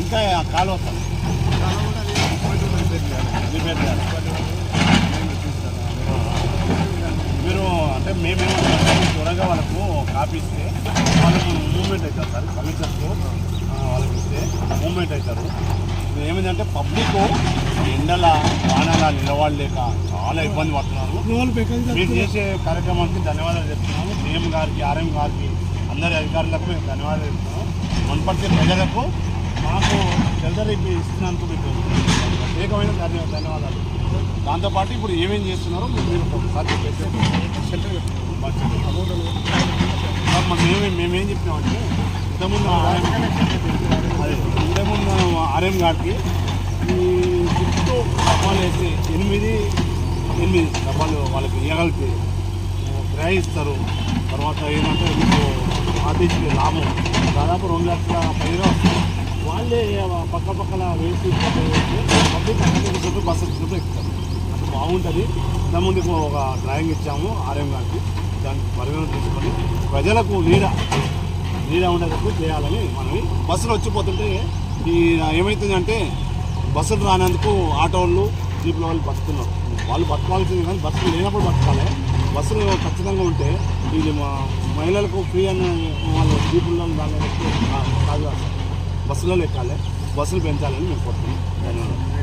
ఇంకా కాలువ మీరు అంటే మేమేమో త్వరగా వాళ్ళకు కాపీ ఇస్తే వాళ్ళకు మూమెంట్ అవుతారు సార్ కమిషన్తో వాళ్ళకి ఇస్తే మూమెంట్ అవుతారు. ఏమైందంటే పబ్లిక్ ఎండల వానల నిలబడలేక చాలా ఇబ్బంది పడుతున్నారు. మీరు చేసే కార్యక్రమానికి ధన్యవాదాలు చెప్తున్నాము. సీఎం గారికి ఆర్ఎం గారికి అందరి అధికారులకు మేము ధన్యవాదాలు చెప్తున్నాము. మున్పటి ప్రజలకు మాకు సెలదరికి ఇస్తున్నందుకు మీకు ప్రత్యేకమైన ధన్య ధన్యవాదాలు. దాంతోపాటు ఇప్పుడు ఏమేం చేస్తున్నారో మీరు ఒకసారి సెంటర్ మేము మేమేం చెప్పినామంటే ఇంతకుముందు అదే. ఆర్ఎం గారికి ఈ చుట్టూ డబ్బాలు వేసి ఎనిమిది ఎనిమిది డబ్బాలు వాళ్ళకి ఇవ్వగలిపి గ్రహిస్తారు. తర్వాత ఏంటంటే మీకు ఆర్టీసీ లాభం. దాదాపు రెండు లక్షల పైగా వాళ్ళే పక్క పక్కన వేసి పబ్లిక్ చుట్టూ బస్సు చుట్టూ ఎక్కుతారు. అది బాగుంటుంది. దాని ముందుకు ఒక డ్రాయింగ్ ఇచ్చాము ఆర్ఎం గారికి. దానికి పరిగణన తీసుకొని ప్రజలకు నీడ నీడ ఉండేటట్టు చేయాలని మనవి. బస్సులు వచ్చిపోతుంటే ఈ ఏమవుతుందంటే బస్సులు రానందుకు ఆటోళ్ళు జీపుల వాళ్ళు బతుకున్నారు వాళ్ళు బతకాల్సింది కానీ బస్సులు లేనప్పుడు బతకాలి. బస్సులు ఖచ్చితంగా ఉంటే ఇది మా మహిళలకు ఫ్రీ అని వాళ్ళు జీపుల్లో దాని కాదు బస్సులలో ఎక్కాలి. బస్సులు పెంచాలని మేము కోరుతున్నాం. ధన్యవాదాలు.